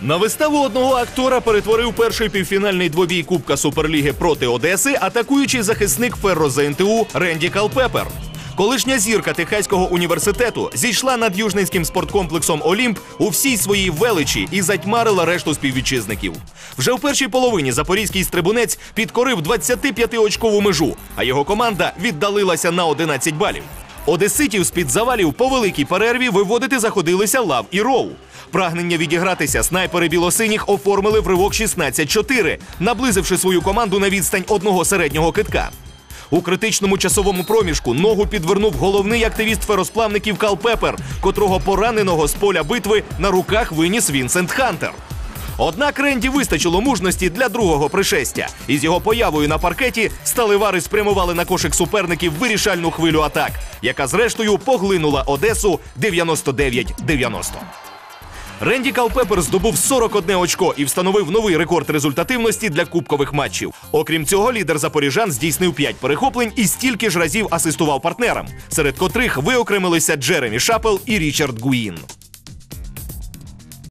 На виставу одного актора перетворив перший півфінальний двобій Кубка Суперліги проти Одеси, атакуючий захисник Ферро ЗНТУ Ренді Калпепер. Колишня зірка Техаського університету зійшла над южницьким спорткомплексом Олімп у всій своїй величі і затьмарила решту співвітчизників. Вже в першій половині запорізький стрибунець підкорив 25-очкову межу, а його команда віддалилася на 11 балів. Одеситів з-під завалів по великій перерві виводити заходилися Лав і Роу. Прагнення відігратися снайпери білосиніх оформили в ривок 16-4, наблизивши свою команду на відстань одного середнього китка. У критичному часовому проміжку ногу підвернув головний активіст феросплавників Кал Пепер, котрого пораненого з поля битви на руках виніс Вінсент Хантер. Однак Ренді вистачило мужності для другого пришестя, і з його появою на паркеті сталевари спрямували на кошик суперників вирішальну хвилю атак, яка зрештою поглинула Одесу 99-90. Ренді Калпепер здобув 41 очко і встановив новий рекорд результативності для кубкових матчів. Окрім цього, лідер запоріжан здійснив 5 перехоплень і стільки ж разів асистував партнерам, серед котрих виокремилися Джеремі Шапел і Річард Гуїн.